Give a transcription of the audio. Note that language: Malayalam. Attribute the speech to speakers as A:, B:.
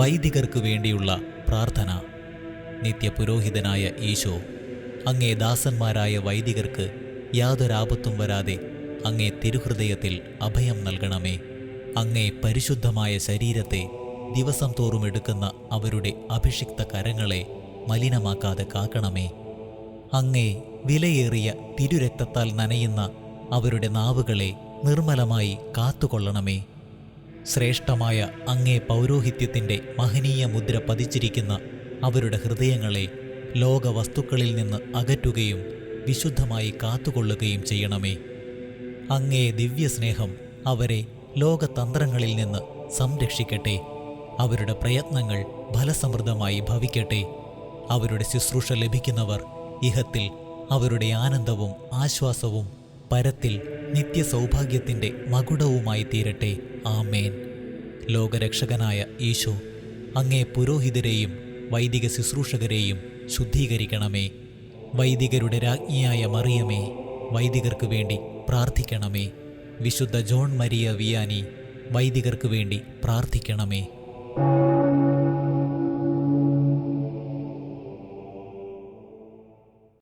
A: വൈദികർക്ക് വേണ്ടിയുള്ള പ്രാർത്ഥന. നിത്യപുരോഹിതനായ ഈശോ അങ്ങേ ദാസന്മാരായ വൈദികർക്ക് യാതൊരാപത്തും വരാതെ അങ്ങേ തിരുഹൃദയത്തിൽ അഭയം നൽകണമേ. അങ്ങേ പരിശുദ്ധമായ ശരീരത്തെ ദിവസം തോറും എടുക്കുന്ന അവരുടെ അഭിഷിക്ത കരങ്ങളെ മലിനമാക്കാതെ കാക്കണമേ. അങ്ങേ വിലയേറിയ തിരുരക്തത്താൽ നനയുന്ന അവരുടെ നാവുകളെ നിർമ്മലമായി കാത്തുകൊള്ളണമേ. ശ്രേഷ്ഠമായ അങ്ങേ പൗരോഹിത്യത്തിന്റെ മഹനീയ മുദ്ര പതിച്ചിരിക്കുന്ന അവരുടെ ഹൃദയങ്ങളെ ലോകവസ്തുക്കളിൽ നിന്ന് അകറ്റുകയും വിശുദ്ധമായി കാത്തുകൊള്ളുകയും ചെയ്യണമേ. അങ്ങേ ദിവ്യസ്നേഹം അവരെ ലോകതന്ത്രങ്ങളിൽ നിന്ന് സംരക്ഷിക്കട്ടെ. അവരുടെ പ്രയത്നങ്ങൾ ഫലസമൃദ്ധമായി ഭവിക്കട്ടെ. അവരുടെ ശുശ്രൂഷ ലഭിക്കുന്നവർ ഇഹത്തിൽ അവരുടെ ആനന്ദവും ആശ്വാസവും പരത്തിൽ നിത്യസൗഭാഗ്യത്തിന്റെ മകുടവുമായി തീരട്ടെ ആമേൻ. ലോകരക്ഷകനായ ഈശോ അങ്ങേ പുരോഹിതരെയും വൈദിക ശുശ്രൂഷകരെയും ശുദ്ധീകരിക്കണമേ. വൈദികരുടെ രാജ്ഞിയായ മറിയമേ വൈദികർക്ക് വേണ്ടി പ്രാർത്ഥിക്കണമേ. വിശുദ്ധ ജോൺ മരിയ വിയാനി വൈദികർക്ക് വേണ്ടി പ്രാർത്ഥിക്കണമേ.